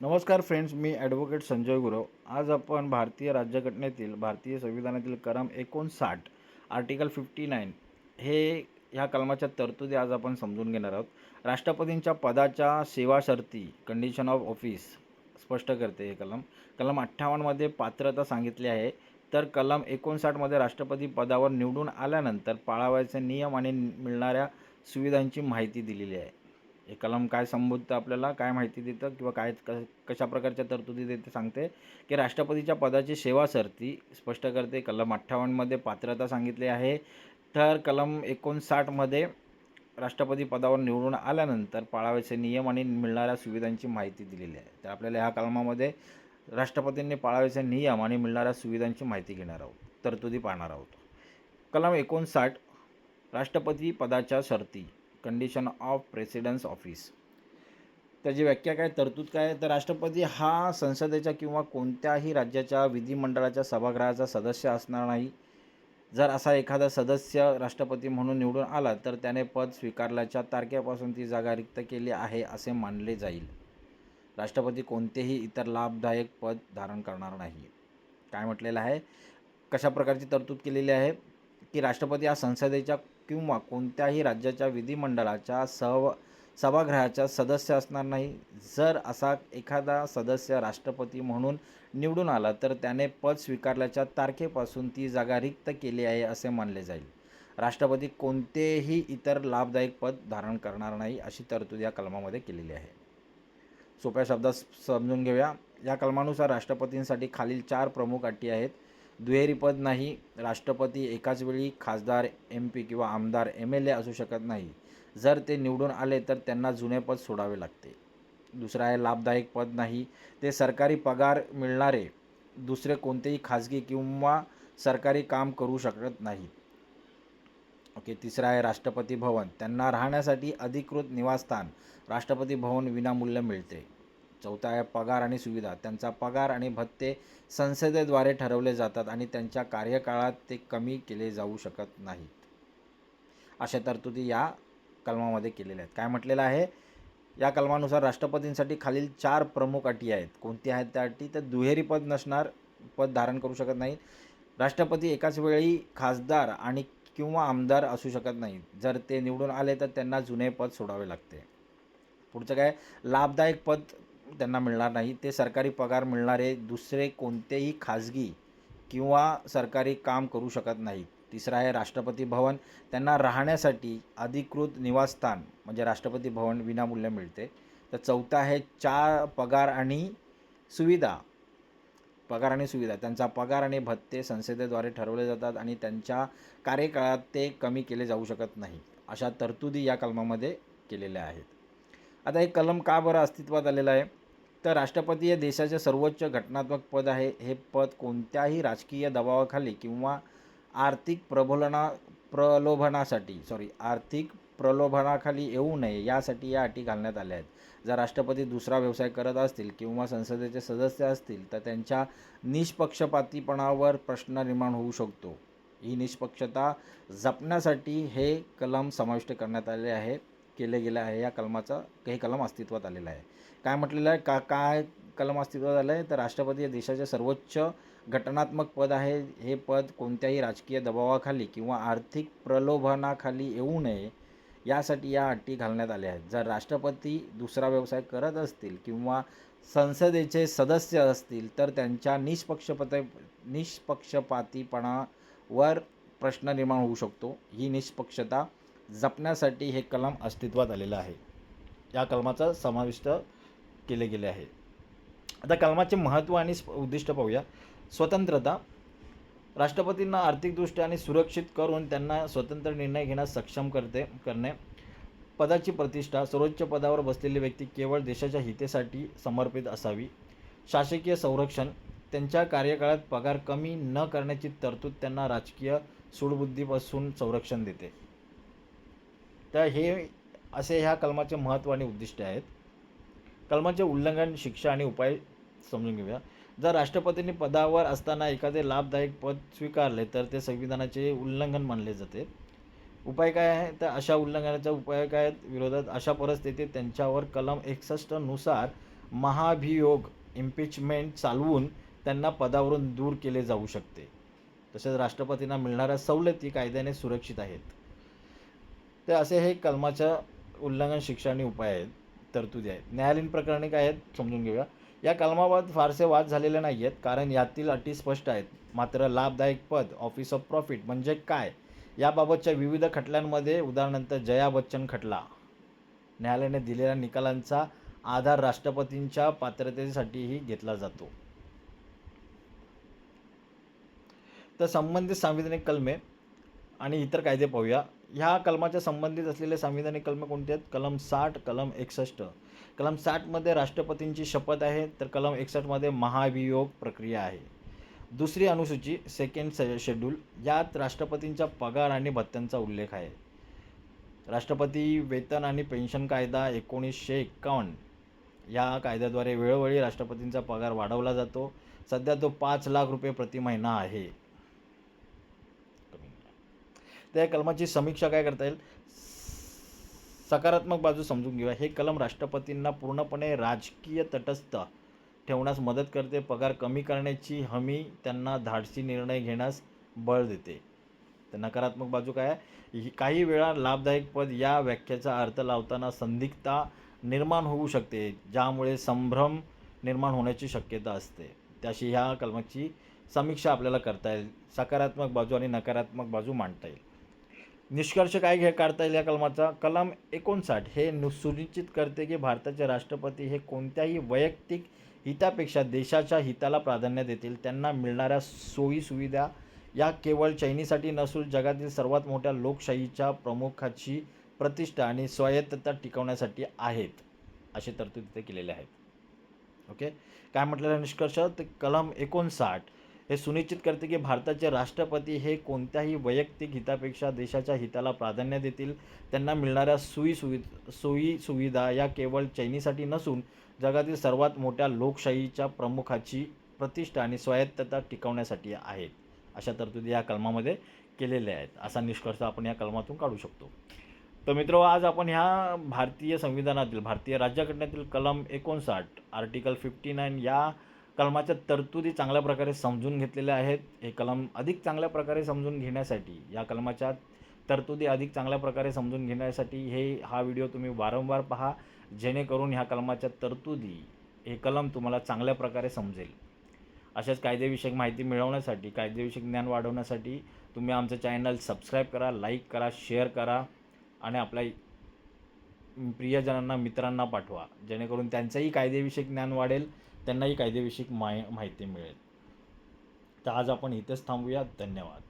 नमस्कार फ्रेंड्स मी ॲडव्होकेट संजय गुरव. आज आपण भारतीय राज्यघटनेतील भारतीय संविधानातील कलम एकोणसाठ आर्टिकल फिफ्टी नाईन हे ह्या कलमाच्या तरतुदी आज आपण समजून घेणार आहोत. राष्ट्रपतींच्या पदाच्या सेवा शर्ती कंडिशन ऑफ ऑफिस स्पष्ट करते हे कलम. कलम अठ्ठावन्नमध्ये पात्रता सांगितली आहे. तर कलम एकोणसाठमध्ये राष्ट्रपती पदावर निवडून आल्यानंतर पाळावायचे नियम आणि मिळणाऱ्या सुविधांची माहिती दिलेली आहे. हे कलम काय संबोधतं आपल्याला काय माहिती देतं किंवा काय क कशा प्रकारच्या तरतुदी देते सांगते. की राष्ट्रपतीच्या पदाची सेवा सरती स्पष्ट करते. कलम अठ्ठावन्नमध्ये पात्रता सांगितली आहे. तर कलम एकोणसाठमध्ये राष्ट्रपती पदावर निवडून आल्यानंतर पाळावयाचे नियम आणि मिळणाऱ्या सुविधांची माहिती दिलेली आहे. तर आपल्याला ह्या कलमामध्ये राष्ट्रपतींनी पाळावयाचे नियम आणि मिळणाऱ्या सुविधांची माहिती घेणार आहोत. तरतुदी पाहणार आहोत. कलम एकोणसाठ राष्ट्रपती पदाच्या शर्ती कंडिशन ऑफ प्रेसिडेन्स ऑफिस त्याची व्याख्या काय तरतूद काय तर राष्ट्रपती हा संसदेच्या किंवा कोणत्याही राज्याच्या विधिमंडळाच्या सभागृहाचा सदस्य असणार नाही. जर असा एखादा सदस्य राष्ट्रपती म्हणून निवडून आला तर त्याने पद स्वीकारल्याच्या तारखेपासून ती जागा रिक्त केली आहे असे मानले जाईल. राष्ट्रपती कोणतेही इतर लाभदायक पद धारण करणार नाही. काय म्हटलेलं आहे? कशा प्रकारची तरतूद केलेली आहे? की राष्ट्रपती हा संसदेच्या किंवा कोणत्याही राज्याच्या विधिमंडळाच्या सह सभागृहाच्या सदस्य असणार नाही. जर असा एखादा सदस्य राष्ट्रपती म्हणून निवडून आला तर त्याने पद स्वीकारल्याच्या तारखेपासून ती जागा रिक्त केली आहे असे मानले जाईल. राष्ट्रपती कोणतेही इतर लाभदायक पद धारण करणार नाही अशी तरतूद या कलमामध्ये केलेली आहे. सोप्या शब्दात समजून घेऊया. या कलमानुसार राष्ट्रपतींसाठी खालील चार प्रमुख अटी आहेत. दुहेरी पद नाही राष्ट्रपती एकाच वेळी खासदार एम पी किंवा आमदार एम एल ए असू शकत नाही. जर ते निवडून आले तर त्यांना जुने पद सोडावे लागते. दुसरं आहे लाभदायक पद नाही. ते सरकारी पगार मिळणारे दुसरे कोणतेही खाजगी किंवा सरकारी काम करू शकत नाहीत ओके तिसरं आहे राष्ट्रपती भवन. त्यांना राहण्यासाठी अधिकृत निवासस्थान. राष्ट्रपती भवन विनामूल्य मिळते. चौथा आहे पगार आणि सुविधा. त्यांचा पगार आणि भत्ते संसदेद्वारे ठरवले जातात आणि त्यांच्या कार्यकाळात ते कमी केले जाऊ शकत नाहीत. अशा तरतुदी या कलमामध्ये केलेल्या आहेत. काय म्हटलेलं आहे? या कलमानुसार राष्ट्रपतींसाठी खालील चार प्रमुख अटी आहेत. कोणती आहेत त्या अटी? तर दुहेरी पद नसणार पद धारण करू शकत नाही राष्ट्रपती एकाच वेळी खासदार आणि किंवा आमदार असू शकत नाहीत. जर ते निवडून आले तर त्यांना जुने पद सोडावे लागते. पुढचं काय? लाभदायक पद त्यांना मिळणार नाही. ते सरकारी पगार मिळणारे दुसरे कोणतेही खाजगी किंवा सरकारी काम करू शकत नाहीत. तिसरं आहे राष्ट्रपती भवन. त्यांना राहण्यासाठी अधिकृत निवासस्थान म्हणजे राष्ट्रपती भवन विनामूल्य मिळते. तर चौथं आहे चार पगार आणि सुविधा. पगार आणि सुविधा. त्यांचा पगार आणि भत्ते संसदेद्वारे ठरवले जातात आणि त्यांच्या कार्यकाळात ते कमी केले जाऊ शकत नाही अशा तरतुदी या कलमामध्ये केलेल्या आहेत. आता हे कलम का बरं अस्तित्वात आलेलं आहे? तर राष्ट्रपती हे देशाचे सर्वोच्च घटनात्मक पद आहे. हे पद कोणत्याही राजकीय दबावाखाली किंवा आर्थिक प्रबोलना प्रलोभनासाठी सॉरी आर्थिक प्रलोभनाखाली येऊ नये यासाठी या अटी घालण्यात आल्या आहेत. जर राष्ट्रपती दुसरा व्यवसाय करत असतील किंवा संसदेचे सदस्य असतील तर त्यांच्या निष्पक्षपातीपणावर प्रश्न निर्माण होऊ शकतो. ही निष्पक्षता जपण्यासाठी हे कलम समाविष्ट करण्यात आले आहे केले गेले आहे. या कलमाचा हे कलम अस्तित्वात आलेलं आहे. काय म्हटलेलं आहे? का काय कलम अस्तित्वात आलं आहे तर राष्ट्रपती हे देशाचे सर्वोच्च घटनात्मक पद आहे. हे पद कोणत्याही राजकीय दबावाखाली किंवा आर्थिक प्रलोभनाखाली येऊ नये यासाठी या अटी घालण्यात आल्या आहेत. जर राष्ट्रपती दुसरा व्यवसाय करत असतील किंवा संसदेचे सदस्य असतील तर त्यांच्या निष्पक्षपत निष्पक्षपातीपणावर प्रश्न निर्माण होऊ शकतो. ही निष्पक्षता जपण्यासाठी हे कलम अस्तित्वात आलेलं आहे. या कलमाचा समाविष्ट केले गेले आहे. आता कलमाचे महत्त्व आणि उद्दिष्ट पाहूया. स्वतंत्रता. राष्ट्रपतींना आर्थिकदृष्ट्या आणि सुरक्षित करून त्यांना स्वतंत्र निर्णय घेण्यास सक्षम करते करणे. पदाची प्रतिष्ठा. सर्वोच्च पदावर बसलेली व्यक्ती केवळ देशाच्या हितेसाठी समर्पित असावी. शासकीय संरक्षण. त्यांच्या कार्यकाळात पगार कमी न करण्याची तरतूद त्यांना राजकीय सूडबुद्धीपासून संरक्षण देते. तर हे असे ह्या कलमाचे महत्त्व आणि उद्दिष्टे आहेत. कलमाचे उल्लंघन शिक्षा आणि उपाय समजून घेऊया. जर राष्ट्रपतींनी पदावर असताना एखादे लाभदायक पद स्वीकारले तर ते संविधानाचे उल्लंघन मानले जाते. उपाय काय आहे? तर अशा उल्लंघनाच्या उपाय काय आहेत? विरोधात अशा परिस्थितीत त्यांच्यावर कलम एकसष्टनुसार महाभियोग इम्पिचमेंट चालवून त्यांना पदावरून दूर केले जाऊ शकते. तसेच राष्ट्रपतींना मिळणाऱ्या सवलती कायद्याने सुरक्षित आहेत. ते असे हे कलमाच्या उल्लंघन शिक्षा आणि उपाय आहेत. तरतुदी आहेत. न्यायालयीन प्रकरणे काय आहेत समजून घेऊया. या कलमाबाबत फारसे वाद झालेले नाही आहेत कारण यातील अटी स्पष्ट आहेत. मात्र लाभदायक पद ऑफिस ऑफ प्रॉफिट म्हणजे काय? याबाबतच्या विविध खटल्यांमध्ये उदाहरणार्थ जया बच्चन खटला. न्यायालयाने दिलेल्या निकालांचा आधार राष्ट्रपतींच्या पात्रतेसाठीही घेतला जातो. तर संबंधित सांविधानिक कलमे आणि इतर कायदे पाहूया. ह्या कलमाच्या संबंधित असलेले सांविधानिक कलमे कोणते आहेत? कलम साठ कलम एकसष्ट. कलम साठमध्ये राष्ट्रपतींची शपथ आहे तर कलम एकसष्टमध्ये महाभियोग प्रक्रिया आहे. दुसरी अनुसूची सेकंड से शेड्यूल यात राष्ट्रपतींचा पगार आणि भत्त्यांचा उल्लेख आहे. राष्ट्रपती वेतन आणि पेन्शन कायदा एकोणीसशे एक्कावन्न. या कायद्याद्वारे वेळोवेळी राष्ट्रपतींचा पगार वाढवला जातो. सध्या तो पाच लाख रुपये प्रति महिना आहे. त्या कलमाची समीक्षा काय करता येईल? सकारात्मक बाजू समजून घेऊया. हे कलम राष्ट्रपतींना पूर्णपणे राजकीय तटस्थ ठेवण्यास मदत करते. पगार कमी करण्याची हमी त्यांना धाडसी निर्णय घेण्यास बळ देते. तर नकारात्मक बाजू काय आहे? ही- काही वेळा लाभदायक पद या व्याख्याचा अर्थ लावताना संदिग्धता निर्माण होऊ शकते ज्यामुळे संभ्रम निर्माण होण्याची शक्यता असते. त्याशी ह्या कलमाची समीक्षा आपल्याला करता येईल. सकारात्मक बाजू आणि नकारात्मक बाजू मांडता येईल. निष्कर्ष काय घे काढता येईल या कलमाचा? कलम एकोणसाठ हे नु सुनिश्चित करते की भारताचे राष्ट्रपती हे कोणत्याही वैयक्तिक हितापेक्षा देशाच्या हिताला प्राधान्य देतील. त्यांना मिळणाऱ्या सोयीसुविधा या केवळ चैनीसाठी नसून जगातील सर्वात मोठ्या लोकशाहीच्या प्रमुखाची प्रतिष्ठा आणि स्वायत्तता टिकवण्यासाठी आहेत असे तरतूद तिथे केलेले आहेत. ओके? काय म्हटलेलं निष्कर्ष? ते कलम एकोणसाठ हे सुनिश्चित करते की भारताचे राष्ट्रपती हे कोणत्याही वैयक्तिक हितापेक्षा देशाच्या हिताला प्राधान्य देतील. त्यांना मिळणाऱ्या सोयी सुवि सोयी सुविधा या केवळ चैनीसाठी नसून जगातील सर्वात मोठ्या लोकशाहीच्या प्रमुखाची प्रतिष्ठा आणि स्वायत्तता टिकवण्यासाठी आहेत. अशा तरतुदी या कलमामध्ये केलेल्या आहेत. असा निष्कर्ष आपण या कलमातून काढू शकतो. तर मित्र आज आपण ह्या भारतीय संविधानातील भारतीय राज्यघटनेतील कलम एकोणसाठ आर्टिकल फिफ्टी नाईन या कलमाच्या तरतुदी चांगल्या प्रकारे समजून घेतलेल्या आहेत. हे कलम अधिक चांगल्या प्रकारे समजून घेण्यासाठी या कलमाच्या तरतुदी अधिक चांगल्या प्रकारे समजून घेण्यासाठी हे हा व्हिडिओ तुम्ही वारंवार पहा. जेणेकरून ह्या कलमाच्या तरतुदी हे कलम तुम्हाला चांगल्या प्रकारे समजेल. अशाच कायदेविषयक माहिती मिळवण्यासाठी कायदेविषयक ज्ञान वाढवण्यासाठी तुम्ही आमचं चॅनल सबस्क्राईब करा लाईक करा शेअर करा आणि आपल्या प्रियजनांना मित्रांना पाठवा. जेणेकरून त्यांचंही कायदेविषयक ज्ञान वाढेल. त्यांनाही कायदेविषयक माय माहिती मिळेल. तर आज आपण इथेच थांबूया. धन्यवाद.